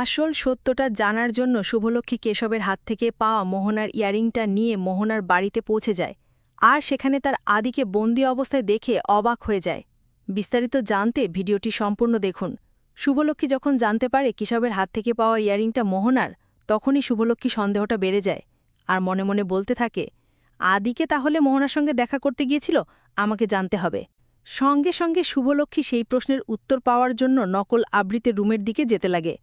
আসল সত্যটা জানার জন্য শুভলক্ষ্মী কেশবের হাত থেকে পাওয়া মোহনার ইয়ারিংটা নিয়ে মোহনার বাড়িতে পৌঁছে যায়, আর সেখানে তার আদিকে বন্দি অবস্থায় দেখে অবাক হয়ে যায়। বিস্তারিত জানতে ভিডিওটি সম্পূর্ণ দেখুন। শুভলক্ষ্মী যখন জানতে পারে কেশবের হাত থেকে পাওয়া ইয়ারিংটা মোহনার, তখনই শুভলক্ষ্মী সন্দেহটা বেড়ে যায়, আর মনে মনে বলতে থাকে, আদিকে তাহলে মোহনার সঙ্গে দেখা করতে গিয়েছিল? আমাকে জানতে হবে। সঙ্গে সঙ্গে শুভলক্ষ্মী সেই প্রশ্নের উত্তর পাওয়ার জন্য নকল আবৃতের রুমের দিকে যেতে লাগে।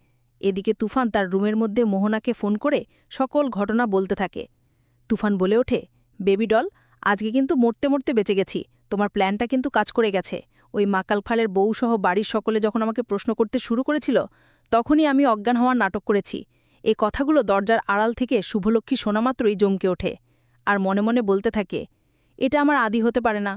এদিকে তুফান তার রুমের মধ্যে মোহনাকে ফোন করে সকল ঘটনা বলতে থাকে। তুফান বলে ওঠে, বেবি ডল, আজকে কিন্তু মরতে মরতে বেঁচে গেছি। তোমার প্ল্যানটা কিন্তু কাজ করে গেছে। ওই মাকালফালের বউসহ বাড়ির সকলে যখন আমাকে প্রশ্ন করতে শুরু করেছিল, তখনই আমি অজ্ঞান হওয়ার নাটক করেছি। এই কথাগুলো দরজার আড়াল থেকে শুভলক্ষ্মী শোনামাত্রই জমকে ওঠে আর মনে মনে বলতে থাকে, এটা আমার আদি হতে পারে না।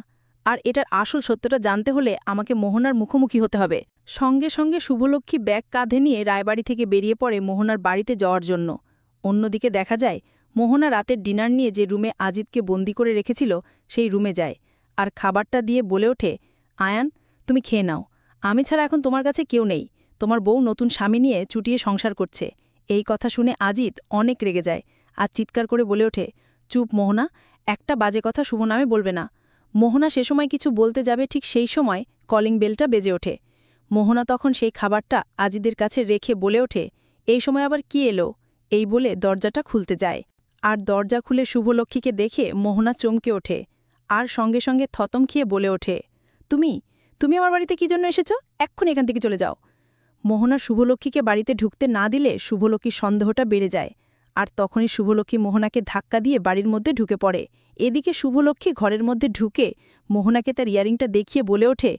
আর এটার আসল সত্যটা জানতে হলে আমাকে মোহনার মুখোমুখি হতে হবে। সঙ্গে সঙ্গে শুভলক্ষ্মী ব্যাগ কাঁধে নিয়ে রায়বাড়ি থেকে বেরিয়ে পড়ে মোহনার বাড়িতে যাওয়ার জন্য। অন্যদিকে দেখা যায়, মোহনা রাতের ডিনার নিয়ে যে রুমে আজিতকে বন্দি করে রেখেছিল, সেই রুমে যায়। আর খাবারটা দিয়ে বলে ওঠে, আয়ান, তুমি খেয়ে নাও। আমি ছাড়া এখন তোমার কাছে কেউ নেই। তোমার বউ নতুন স্বামী নিয়ে চুটিয়ে সংসার করছে। এই কথা শুনে আজিত অনেক রেগে যায় আর চিৎকার করে বলে ওঠে, চুপ মোহনা, একটা বাজে কথা শুভ নামে বলবে না। মোহনা সে সময় কিছু বলতে যাবে ঠিক সেই সময় কলিং বেলটা বেজে ওঠে। মোহনা তখন সেই খাবারটা আজিদের কাছে রেখে বলে ওঠে, এই সময় আবার কি এলো? এই বলে দরজাটা খুলতে যায়। আর দরজা খুলে শুভলক্ষ্মীকে দেখে মোহনা চমকে ওঠে আর সঙ্গে সঙ্গে থতম খেয়ে বলে ওঠে, তুমি তুমি আমার বাড়িতে কি জন্য এসেছ? এক্ষুনি এখান থেকে চলে যাও। মোহনা শুভলক্ষ্মীকে বাড়িতে ঢুকতে না দিলে শুভলক্ষ্মীর সন্দেহটা বেড়ে যায় আর তখনই শুভলক্ষ্মী মোহনাকে ধাক্কা দিয়ে বাড়ির মধ্যে ঢুকে পড়ে। এদিকে শুভলক্ষ্মী ঘরের মধ্যে ঢুকে মোহনাকে তার ইয়ারিংটা দেখিয়ে বলে ওঠে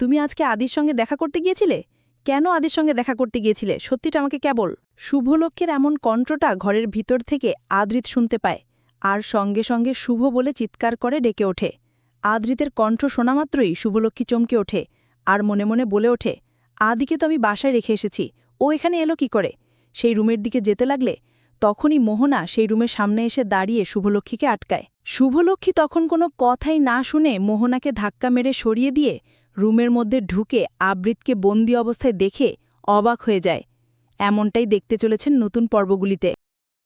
তুমি আজকে আদির সঙ্গে দেখা করতে গিয়েছিলে? কেন আদির সঙ্গে দেখা করতে গিয়েছিলে? সত্যিটা আমাকে কেবল শুভলক্ষ্যের এমন কণ্ঠটা ঘরের ভিতর থেকে আদৃত শুনতে পায়, আর সঙ্গে সঙ্গে শুভ বলে চিৎকার করে ডেকে ওঠে। আদৃতের কণ্ঠ শোনামাত্রই শুভলক্ষ্মী চমকে ওঠে, আর মনে মনে বলে ওঠে, আদিকে তো আমি বাসায় রেখে এসেছি, ও এখানে এলো কি করে? সেই রুমের দিকে যেতে লাগলে? তখনই মোহনা সেই রুমের সামনে এসে দাঁড়িয়ে শুভলক্ষ্মীকে আটকায়। শুভলক্ষ্মী তখন কোনো কথাই না শুনে মোহনাকে ধাক্কা মেরে সরিয়ে দিয়ে রুমের মধ্যে ঢুকে আবৃতকে বন্দি অবস্থায় দেখে অবাক হয়ে যায়। এমনটাই দেখতে চলেছেন নতুন পর্বগুলিতে।